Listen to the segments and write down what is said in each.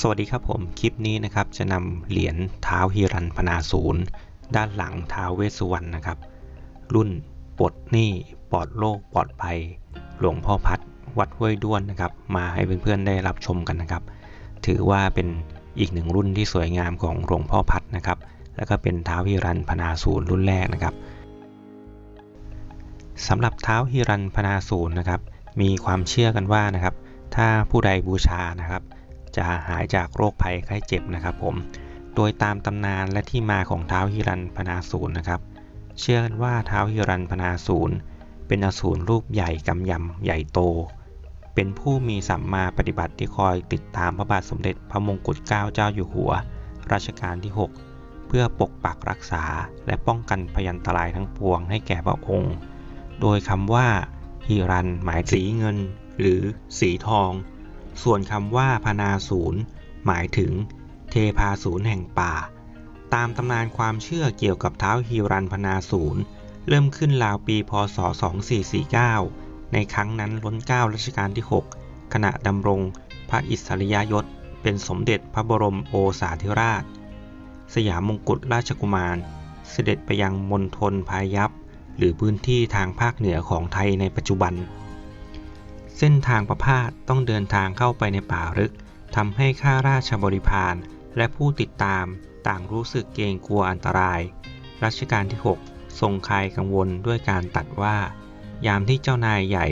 สวัสดีครับผมคลิปนี้นะครับจะนำเหรียญเท้าฮิรันพนาศูนย์ด้านหลังเท้าเวสสุวรรณนะครับ รุ่นปลดหนี้ปลอดโรคปลอดภัย หลวงพ่อพัดวัดห้วยด้วนนะครับ มาให้เพื่อนๆได้รับชมกันนะครับ ถือว่าเป็นอีกหนึ่งรุ่นที่สวยงามของหลวงพ่อพัดนะครับ แล้วก็เป็นเท้าฮิรันพนาศูนย์รุ่นแรกนะครับสำหรับเท้าฮิรันพนาศูนย์นะครับ มีความเชื่อกันว่านะครับ ถ้าผู้ใดบูชานะครับ จะหายจากโรคภัยไข้เจ็บนะครับผม โดยตามตำนานและที่มาของเท้าฮิรันพนาศูนย์นะครับ เชื่อกันว่าเท้าฮิรันพนาศูนย์เป็นอสูรรูปใหญ่กำยำใหญ่โต เป็นผู้มีสัมมาปฏิบัติที่คอยติดตามพระบาทสมเด็จพระมงกุฎเกล้าเจ้าอยู่หัว รัชกาลที่ 6 เพื่อปกปักรักษาและป้องกันพยันตรายทั้งปวงให้แก่พระองค์ โดยคำว่าฮิรันหมายสีเงิน หรือสีทอง ส่วนคำว่าพนาศูนย์หมายถึง เทพาศูนย์แห่งป่า ตามตำนานความเชื่อเกี่ยวกับเท้าฮิรันพนาศูนย์เริ่มขึ้นราวปีพศ 2449 ในครั้งนั้นล้นเก้ารัชกาลที่ 6 ขณะดำรงพระอิสริยยศ เป็นสมเด็จพระบรมโอษาธิราช สยามมงกุฎราชกุมาร เสด็จไปยังมณฑลพายัพหรือพื้นที่ทางภาคเหนือของไทยในปัจจุบัน เส้นทางประพาสต้องเดินทางเข้าไปในป่าลึกทำให้ข้าราชบริพารและผู้ติดตามต่างรู้สึกเกรงกลัวอันตราย รัชกาลที่ 6 ทรงคลายกังวลด้วยการตัดว่า ยามที่เจ้านายใหญ่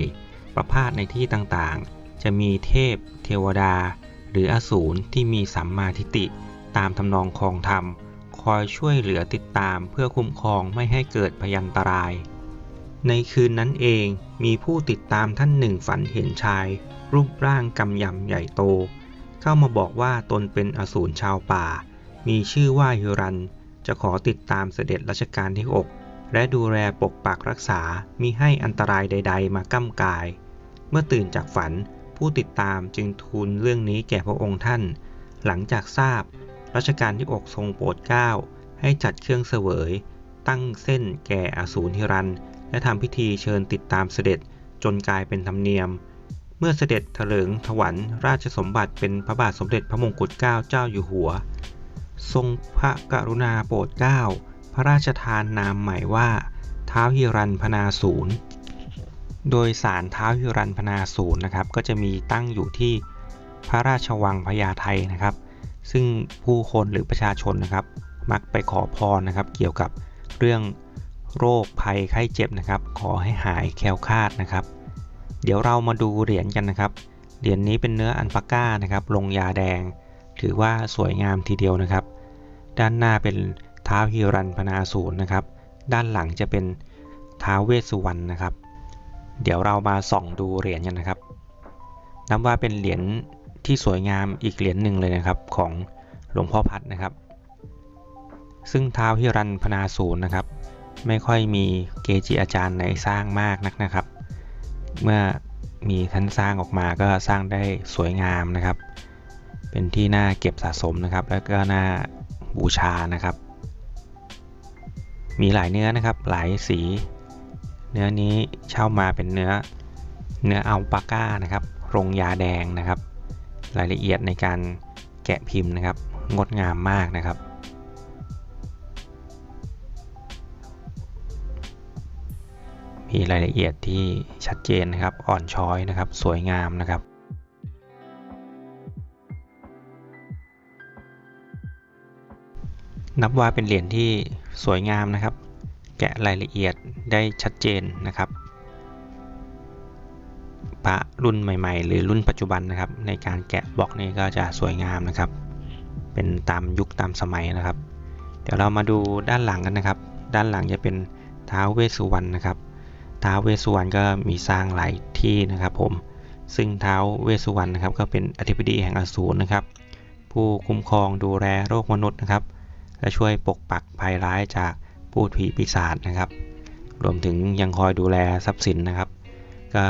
ประพาสในที่ต่างๆ จะมีเทพ เทวดา หรืออสูรที่มีสัมมาทิฏฐิตามทำนองคองธรรม คอยช่วยเหลือติดตามเพื่อคุ้มครองไม่ให้เกิดพยันตราย ในคืนนั้นเองมีผู้ติดตามท่านหนึ่งฝันเห็นชาย รูปร่างกำยำใหญ่โต เข้ามาบอกว่าตนเป็นอสูรชาวป่า มีชื่อว่าฮิรัน จะขอติดตามเสด็จรัชกาลที่ 6 และดูแลปกปักรักษามิให้อันตรายใด ๆ มาก้ำกาย เมื่อตื่นจากฝันผู้ติดตามจึงทูลเรื่องนี้แก่พระองค์ท่าน หลังจากทราบรัชกาลที่ 6 ทรงโปรดเกล้าให้จัดเครื่องเสวย ตั้งเส้นแก่อสูรฮิรัน และทำพิธีเชิญติดตามเสด็จจนกลายเป็นธรรมเนียม เมื่อเสด็จเถลิงถวันราชสมบัติเป็นพระบาทสมเด็จพระมงกุฎเกล้าเจ้าอยู่หัว ทรงพระกรุณาโปรดเกล้า พระราชทานนามใหม่ว่าท้าวฮิรันพนาศูนย์โดยสารท้าวฮิรันพนาศูนย์นะครับ ก็จะมีตั้งอยู่ที่พระราชวังพญาไทนะครับ ซึ่งผู้คนหรือประชาชนนะครับ มักไปขอพรนะครับ เกี่ยวกับเรื่อง โรคภัยไข้เจ็บนะครับ ขอให้หายแคล้วคลาดนะครับ เดี๋ยวเรามาดูเหรียญกันนะครับ เหรียญนี้เป็นเนื้ออันปาก้านะครับ ลงยาแดง ถือว่าสวยงามทีเดียวนะครับ ด้านหน้าเป็นท้าวฮิรันพนาศูนย์นะครับ ด้านหลังจะเป็นท้าวเวสสุวรรณนะครับ เดี๋ยวเรามาส่องดูเหรียญกันนะครับ นับว่าเป็นเหรียญที่สวยงามอีกเหรียญหนึ่งเลยนะครับของหลวงพ่อพัดนะครับ ซึ่งท้าวฮิรันพนาศูนย์นะครับ ไม่ค่อยมีเกจิอาจารย์ไหนสร้างมากนักนะครับ เมื่อมีท่านสร้างออกมาก็สร้างได้สวยงามนะครับ เป็นที่น่าเก็บสะสมนะครับ แล้วก็น่าบูชานะครับ มีหลายเนื้อนะครับ หลายสี เนื้อนี้เช่ามาเป็นเนื้อเนื้ออัลปาก้านะครับ รงยาแดงนะครับ รายละเอียดในการแกะพิมพ์นะครับ งดงามมากนะครับ มีรายละเอียดที่ชัดเจนนะครับ อ่อนช้อยนะครับ สวยงามนะครับนับว่าเป็นเหรียญที่สวยงามนะครับ แกะรายละเอียดได้ชัดเจนนะครับพระรุ่นใหม่ ๆ หรือรุ่นปัจจุบันนะครับ ในการแกะบล็อกนี่ก็จะสวยงามนะครับ เป็นตามยุคตามสมัยนะครับ เดี๋ยวเรามาดูด้านหลังกันนะครับ ด้านหลังจะเป็นท้าวเวสสุวรรณนะครับ ท้าวเวสุวรรณก็มีสร้างหลายที่นะครับผม ซึ่งท้าวเวสุวรรณนะครับก็เป็นอธิบดีแห่งอสูรนะครับ ผู้คุ้มครองดูแลโรคมนุษย์นะครับ และช่วยปกปักภัยร้ายจากพูดผีปีศาจนะครับ รวมถึงยังคอยดูแลทรัพย์สินนะครับ ก็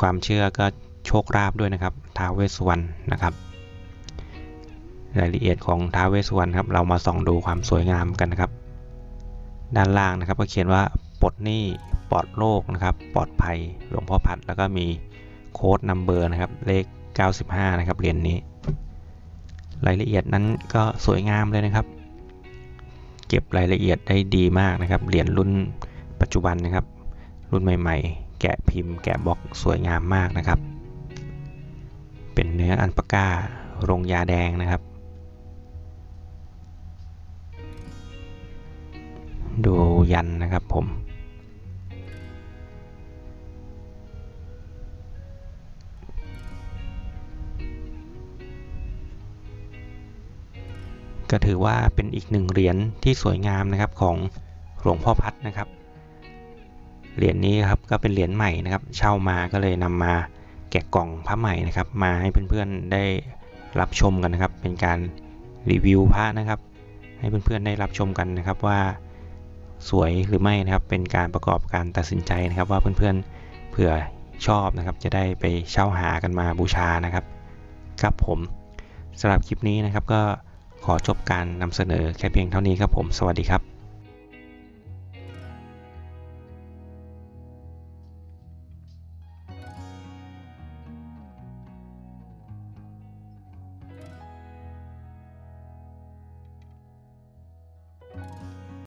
ความเชื่อก็โชคราบด้วยนะครับท้าวเวสุวรรณนะครับ รายละเอียดของท้าวเวสุวรรณครับเรามาส่องดูความสวยงามกันนะครับ ด้านล่างนะครับก็เขียนว่าปลดหนี้ ปลอดโรคนะครับ ปลอดภัยหลวงพ่อพัด แล้วก็มีโค้ดนัมเบอร์นะครับ เลข 95 นะครับเหรียญนนี้ รายละเอียดนั้นก็สวยงามเลยนะครับ เก็บรายละเอียดได้ดีมากนะครับ เหรียญรุ่นปัจจุบันนะครับ รุ่นใหม่ ๆ แกะพิมพ์ แกะบล็อกสวยงามมากนะครับ เป็นเนื้ออันปาก้าโรงยาแดงนะครับ ดูยันนะครับผม ก็ถือว่าเป็นอีกหนึ่งเหรียญที่สวยงามนะครับของหลวงพ่อพัดนะครับ เหรียญนี้ครับก็เป็นเหรียญใหม่นะครับ เช่ามาก็เลยนำมาแกะกล่องพระใหม่นะครับ มาให้เพื่อนๆได้รับชมกันนะครับ เป็นการรีวิวพระนะครับ ให้เพื่อนๆได้รับชมกันนะครับว่าสวยหรือไม่นะครับ เป็นการประกอบการตัดสินใจนะครับ ว่าเพื่อนๆเผื่อชอบนะครับ จะได้ไปเช่าหากันมาบูชานะครับ ครับผมสำหรับคลิปนี้นะครับก็ ขอจบการนำเสนอแค่เพียงเท่านี้ครับผม สวัสดีครับ